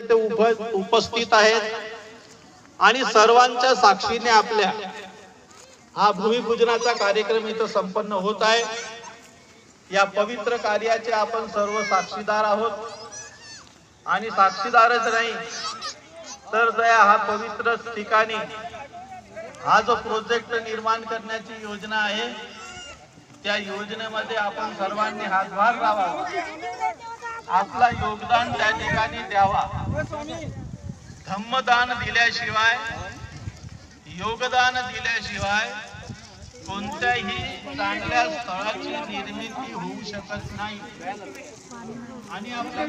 इथे उपस्थित आहेत. आणि सर्वांच्या साक्षीने आपल्या हा भूमिपूजनाचा कार्यक्रम इथं संपन्न होत आहे. या पवित्र कार्याचे आपण सर्व साक्षीदार आहोत. आणि साक्षीदारच नाही तर जया हा पवित्र ठिकाणी हा जो प्रोजेक्ट निर्माण करण्याची योजना आहे त्या योजनेमध्ये आपण सर्वांनी हातभार लावा आपला योगदान त्या ठिकाणी द्यावा. धम्मदान दिल्याशिवाय योगदान दिल्याशिवाय कोणत्याही चांगल्या स्थळाची निर्मिती होऊ शकत नाही. आणि आपल्या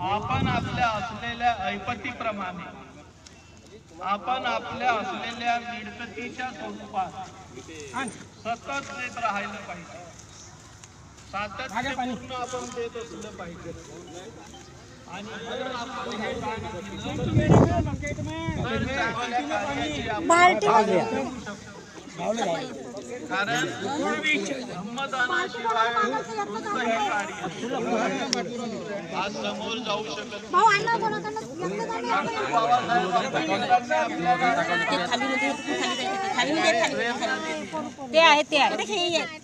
आपण आपल्या असलेल्या ऐपतीप्रमाणे आपण आपल्या असलेल्या मिळकतीच्या स्वरूपात सतत देत राहायला पाहिजे. सातत्यपूर्ण आपण देत असलं पाहिजे. आणि जर आपण हे कारण धम्मदानाशिवाय कोणतंही कार्य आज समोर जाऊ शकत. बाबासाहेब ते आहे ते आहे.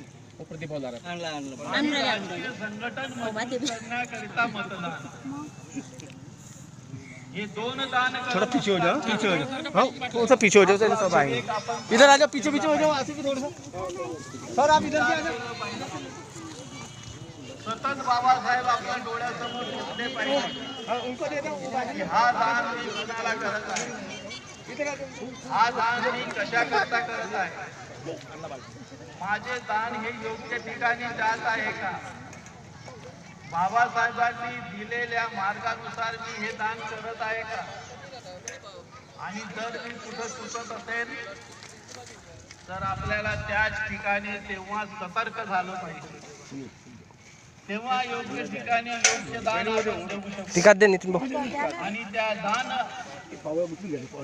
हे थोड़ा पीछे हो जाओ पीछे हो जाओ हाँ थोड़ा सा पीछे हो जाओ तो सब आएंगे इधर आ जाओ पीछे पीछे हो जाओ आसिफ भी थोड़ा सा सर आप इधर आ जाओ. सतत बाबासाहेब आपल्या डोळ्यासमोर दिसले पाहिजे. हाँ उनको दे दो वो बाजू की हा दान मी कुणाला करत आहे हा दान मी कशा करता करत आहे? माझे दान हे योग्य ठिकाणी जात आहे का? बाबासाहेबांनी दिलेल्या मार्गानुसार मी हे दान करत आहे का? आणि जर मी कुठं चुकत असेल तर आपल्याला त्याच ठिकाणी तेव्हा सतर्क झालं पाहिजे. तेव्हा योग्य ठिकाणी योग्य दान देऊ शकतो. आणि त्या दान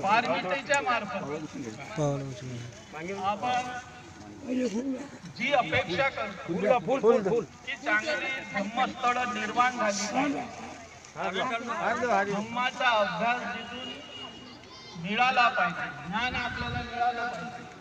पारमितेच्या मार्फत. आपण जी अपेक्षा करतो की चांगली धम्मस्थळ निर्माण झाली धम्माचा अभ्यास जिथून मिळाला पाहिजे ज्ञान आपल्याला मिळालं पाहिजे.